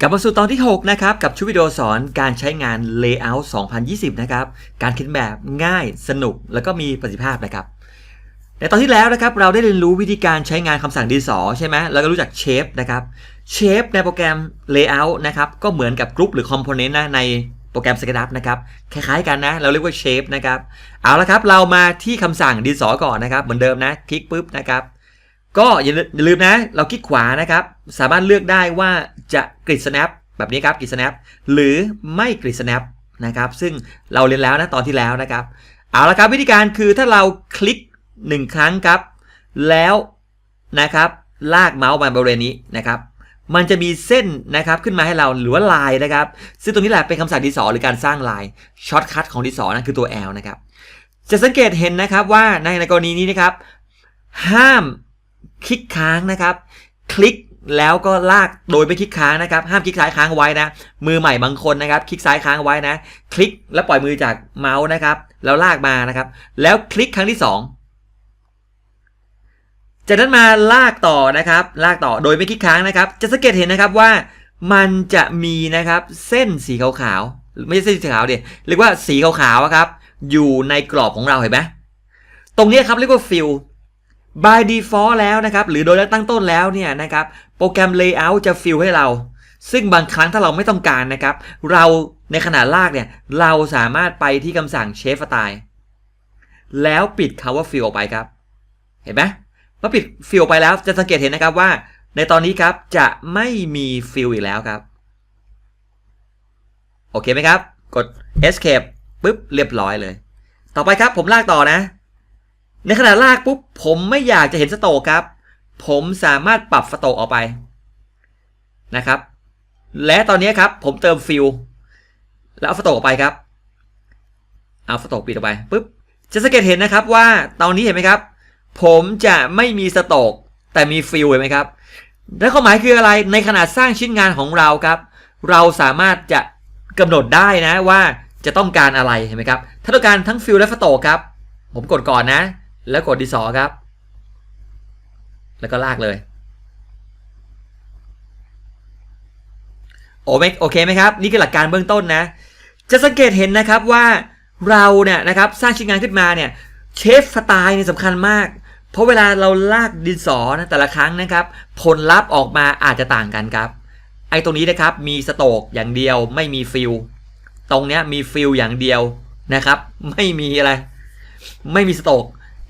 กลับมาสู่ตอนที่ 6 นะครับ กับชุดวิดีโอสอนการใช้งาน Layout 2020 นะครับ การเขียนแบบง่ายสนุก แล้วก็มีประสิทธิภาพนะครับ ในตอนที่แล้วนะครับ เราได้เรียนรู้วิธีการใช้งานคำสั่งดินสอใช่ไหมแล้วก็รู้จักเชฟนะครับเชฟในโปรแกรม Layout นะครับ ก็เหมือนกับกรุ๊ปหรือ Component นะในโปรแกรม SketchUp นะครับ คล้ายๆกันนะ เราเรียกว่าเชฟนะครับ เอาละครับ เรามาที่คำสั่งดินสอก่อนนะครับ เหมือนเดิมนะ คลิกปุ๊บนะครับ ก็อย่าลืมนะ เราคลิกขวานะครับ สามารถเลือกได้ว่า จะกริด snap แบบนี้ครับกริด snap หรือไม่กริด snap นะครับซึ่งเราเรียนแล้วนะตอนที่แล้วนะครับ เอาละครับวิธีการคือถ้าเราคลิก 1 ครั้งครับ แล้วนะครับลากเมาส์มาบริเวณนี้นะครับมันจะมีเส้นนะครับขึ้นมาให้เราหรือว่าลายนะครับ ซึ่งตรงนี้แหละเป็นคำสั่งดิสอหรือการสร้างลายช็อตคัทของดิสอนั่นคือตัว L นะครับจะสังเกตเห็นนะครับว่าในในกรณีนี้นะครับ ห้ามคลิกค้างนะครับ คลิก แล้วก็ลากโดยไม่คลิกค้างนะครับ ห้ามคลิกซ้ายค้างไว้นะ มือใหม่บางคนนะครับ คลิกซ้ายค้างไว้นะ คลิกแล้วปล่อยมือจากเมาส์นะครับ แล้วลากมานะครับ แล้วคลิกครั้งที่สองจากนั้นมาลากต่อนะครับ ลากต่อโดยไม่คลิกค้างนะครับ จะสังเกตเห็นนะครับว่ามันจะมีนะครับเส้นสีขาวๆไม่ใช่เส้นสีขาวเดียเรียกว่าสีขาวๆครับ อยู่ในกรอบของเราเห็นไหมตรงนี้ครับเรียกว่าฟิล by default แล้วนะครับ หรือโดยตั้งต้นแล้วเนี่ยนะครับ โปรแกรม layout จะฟิลให้เรา ซึ่งบางครั้งถ้าเราไม่ต้องการนะครับ เราในขนาดลากเนี่ย เราสามารถไปที่คำสั่ง shape style แล้วปิดคำว่าฟิลออกไปครับ เห็นไหมเมื่อปิดฟิลไปแล้วจะสังเกตเห็นนะครับว่า ในตอนนี้ครับจะไม่มีฟิลอีกแล้วครับ โอเคไหมครับ กด escape ปุ๊บเรียบร้อยเลย ต่อไปครับผมลากต่อนะ ในขณะลากปุ๊บผมไม่อยากจะเห็นสโตกครับ ผมสามารถปรับสโตกออกไปนะครับ และตอนนี้ครับผมเติมฟิลแล้วเอาสโตกออกไปครับ เอาสโตกปิดออกไปปุ๊บจะสังเกตเห็นนะครับว่าตอนนี้เห็นไหมครับ ผมจะไม่มีสโตกแต่มีฟิลเห็นไหมครับ และความหมายคืออะไรในขณะสร้างชิ้นงานของเราครับ เราสามารถจะกำหนดได้นะว่าจะต้องการอะไรเห็นไหมครับ ถ้าต้องการทั้งฟิลและสโตกครับ ผมกดก่อนนะ แล้วกดดีสอครับ แล้วก็ลากเลย โอเคโอเคไหมครับ นี่คือหลักการเบื้องต้นนะ จะสังเกตเห็นนะครับว่าเราเนี่ยนะครับสร้างชิ้นงานขึ้นมาเนี่ยเชฟสไตล์เนี่ยสำคัญมาก เพราะเวลาเราลากดินสอนะแต่ละครั้งนะครับ ผลลัพธ์ออกมาอาจจะต่างกันครับ ไอ้ตรงนี้นะครับมีสโตกอย่างเดียวไม่มีฟิลตรงเนี้ยมีฟิลอย่างเดียวนะครับ ไม่มีอะไร ไม่มีสโตก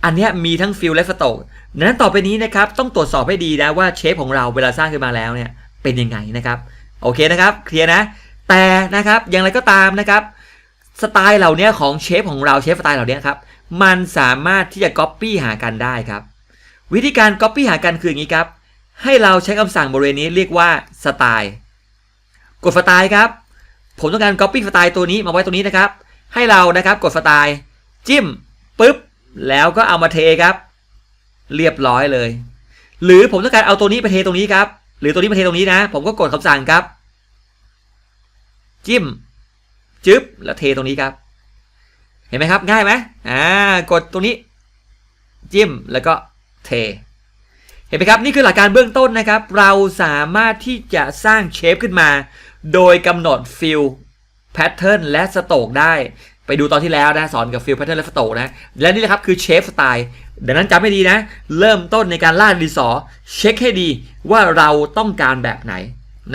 อันนี้มีทั้งฟิลและสโตกดังนั้นต่อไปนี้นะครับต้องตรวจสอบให้ดีนะว่าเชฟของเราเวลาสร้างขึ้นมาแล้วเนี่ยเป็นยังไงนะครับโอเคนะครับเคลียร์นะ แต่นะครับอย่างไรก็ตามนะครับสไตล์เหล่านี้ของเชฟของเราเชฟสไตล์เหล่านี้ครับมันสามารถที่จะ Copy หากันได้ครับ วิธีการ Copy หากันคืออย่างนี้ครับ ให้เราใช้คำสั่งบริเวณนี้เรียกว่าสไตล์กดสไตล์ครับผมต้องการ Copy สไตล์ตัวนี้มาไว้ตรงนี้นะครับ ให้เรานะครับกดสไตล์จิ้มปุ๊บ แล้วก็เอามาเทครับ เรียบร้อยเลย หรือผมต้องการเอาตัวนี้ไปเทตรงนี้ครับ หรือตัวนี้มาเทตรงนี้นะ ผมก็กดคำสั่งครับ จิ้มจึ๊บแล้วเทตรงนี้ครับ เห็นไหมครับ ง่ายไหมอ่ากดตรงนี้ จิ้มแล้วก็เทเห็นไหมครับนี่คือหลักการเบื้องต้นนะครับ เราสามารถที่จะสร้างเชฟขึ้นมา โดยกำหนดฟิลแพทเทิร์นและสโตกได้ ไปดูตอนที่แล้วนะสอนกับฟิลแพทเทิร์นและสโตนะ และนี่แหละครับคือเชฟสไตล์ดังนั้นจำให้ดีนะ เริ่มต้นในการล่าดินสอ เช็คให้ดีว่าเราต้องการแบบไหน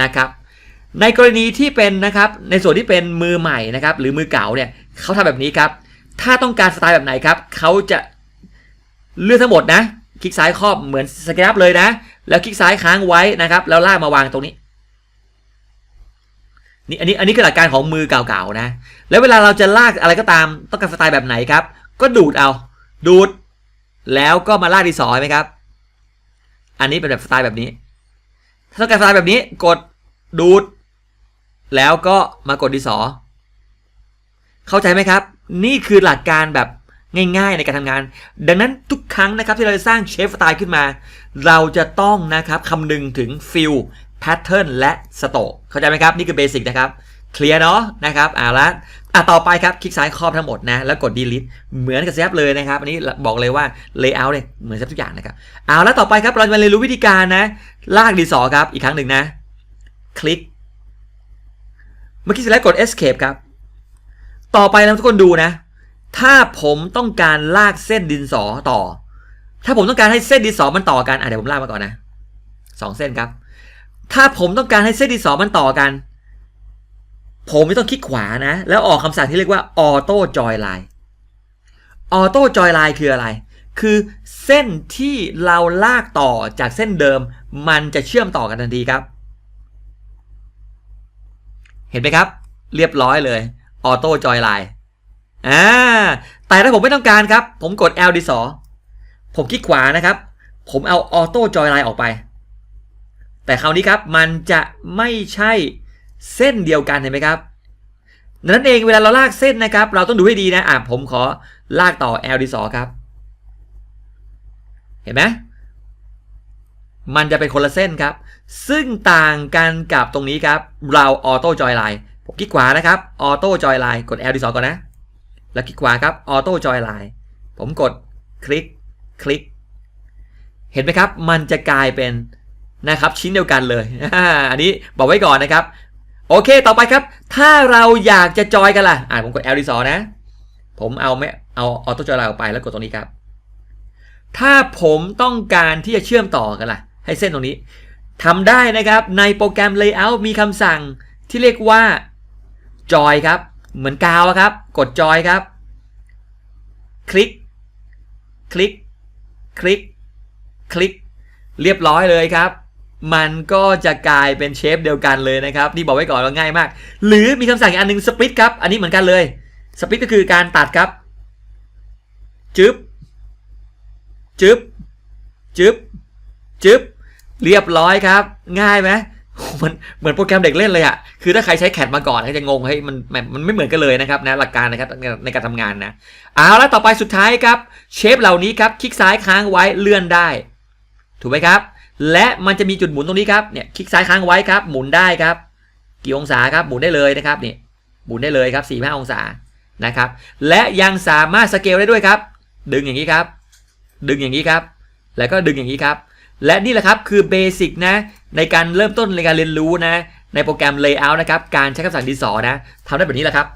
นะครับ ในกรณีที่เป็นนะครับในส่วนที่เป็นมือใหม่นะครับหรือมือเก่าเนี่ยเขาทำแบบนี้ครับ ถ้าต้องการสไตล์แบบไหนครับเขาจะเลือกทั้งหมดนะ คลิกซ้ายครอบเหมือนสแคปเลยนะ แล้วคลิกซ้ายค้างไว้นะครับ แล้วลากมาวางตรงนี้ นี่อันนี้อันนี้คือหลักการของมือเก่าๆนะ แล้วเวลาเราจะลากอะไรก็ตามต้องการสไตล์แบบไหนครับ ก็ดูดเอา ดูด แล้วก็มาลากดีสอไหมครับ อันนี้เป็นแบบสไตล์แบบนี้ ถ้าต้องการสไตล์แบบนี้กดดูด แล้วก็มากดดีสอ เข้าใจไหมครับ นี่คือหลักการแบบง่ายๆในการทำงาน ดังนั้นทุกครั้งนะครับที่เราจะสร้างเชฟสไตล์ขึ้นมา เราจะต้องนะครับคำนึงถึงฟิล แพทเทิร์นและสโตกเข้าใจไหมครับ นี่คือเบสิกนะครับ เคลียร์เนาะนะครับเอาละอะต่อไปครับ คลิกซ้ายครอบทั้งหมดนะ แล้วกด delete เหมือนกับเซฟเลยนะครับ อันนี้บอกเลยว่า layout เนี่ยเหมือนเซฟทุกอย่างนะครับเอาล้วต่อไปครับ เราจะมาเรียนรู้วิธีการนะ ลากดีสอครับ อีกครั้งหนึ่งนะ คลิก เมื่อกี้เสร็จแล้วกด escape ครับ ต่อไปเราทุกคนดูนะ ถ้าผมต้องการลากเส้นดินสอต่อ ถ้าผมต้องการให้เส้นดินสอมันต่อกันอะเดี๋ยวผมลากมาก่อนนะสองเส้นครับ ถ้าผมต้องการให้เส้นดินสอมันต่อกัน ผมไม่ต้องคลิกขวานะ แล้วออกคำสั่งที่เรียกว่า auto join line auto join line คืออะไร คือเส้นที่เราลากต่อจากเส้นเดิม มันจะเชื่อมต่อกันทันทีครับ เห็นไหมครับ เรียบร้อยเลย auto join line อ่าแต่ถ้าผมไม่ต้องการครับ ผมกด L ดิสอผมคลิกขวานะครับ ผมเอา auto join line ออกไป แต่คราวนี้ครับมันจะไม่ใช่เส้นเดียวกันเห็นไหมครับนั้นเองเวลาเราลากเส้นนะครับ เราต้องดูให้ดีนะอะผมขอลากต่อ L ดิสอครับ เห็นไหมมันจะเป็นคนละเส้นครับ ซึ่งต่างกันกับตรงนี้ครับ เราออโต้จอยไลน์ผมคลิกขวานะครับออโต้จอยไลน์กด L ดิสอก่อนนะ แล้วคลิกขวาครับออโต้จอยไลน์ผมกดคลิกคลิก เห็นไหมครับ มันจะกลายเป็น นะครับชิ้นเดียวกันเลย อันนี้บอกไว้ก่อนนะครับ โอเคต่อไปครับ ถ้าเราอยากจะจอยกันล่ะ อ่าผมกด L ดิสอนะ ผมเอาไม่เอาออโต้จอยไลน์ออกไปแล้วกดตรงนี้ครับ ถ้าผมต้องการที่จะเชื่อมต่อกันล่ะ ให้เส้นตรงนี้ทำได้นะครับในโปรแกรม Layout มีคำสั่งที่เรียกว่าจอยครับ เหมือนกาวอะครับ กดจอยครับ คลิก คลิก คลิก คลิก เรียบร้อยเลยครับ มันก็จะกลายเป็นเชฟเดียวกันเลยนะครับนี่บอกไว้ก่อนว่าง่ายมาก หรือมีคำสั่งอีกอันหนึงสป i ิ t ครับ อันนี้เหมือนกันเลยสป i ิ t ก็คือการตัดครับ จึ๊บ จึ๊บ จึ๊บ จึ๊บ เรียบร้อยครับ ง่ายไหมมันเหมือนโปรแกรมเด็กเล่นเลยอะคือถ้าใครใช้แคดมาก่อนก็จะงงให้ยมันมันไม่เหมือนกันเลยนะครับนะหลักการนะครับในในการทำงานนะ เอาละต่อไปสุดท้ายครับ เชฟเหล่านี้ครับ คลิกซ้ายค้างไว้เลื่อนได้ ถูกไหมครับ และมันจะมีจุดหมุนตรงนี้ครับเนี่ยคลิกซ้ายค้างไว้ครับหมุนได้ครับ กี่องศาครับหมุนได้เลยนะครับเนี่ยหมุนได้เลยครับ4 5องศานะครับ และยังสามารถสเกลได้ด้วยครับ ดึงอย่างนี้ครับ ดึงอย่างนี้ครับ แล้วก็ดึงอย่างนี้ครับ และนี่แหละครับคือเบสิกนะในการเริ่มต้นในการเรียนรู้นะในโปรแกรม Layout นะครับการใช้คำสั่งดินสอนะทำได้แบบนี้แหละครับ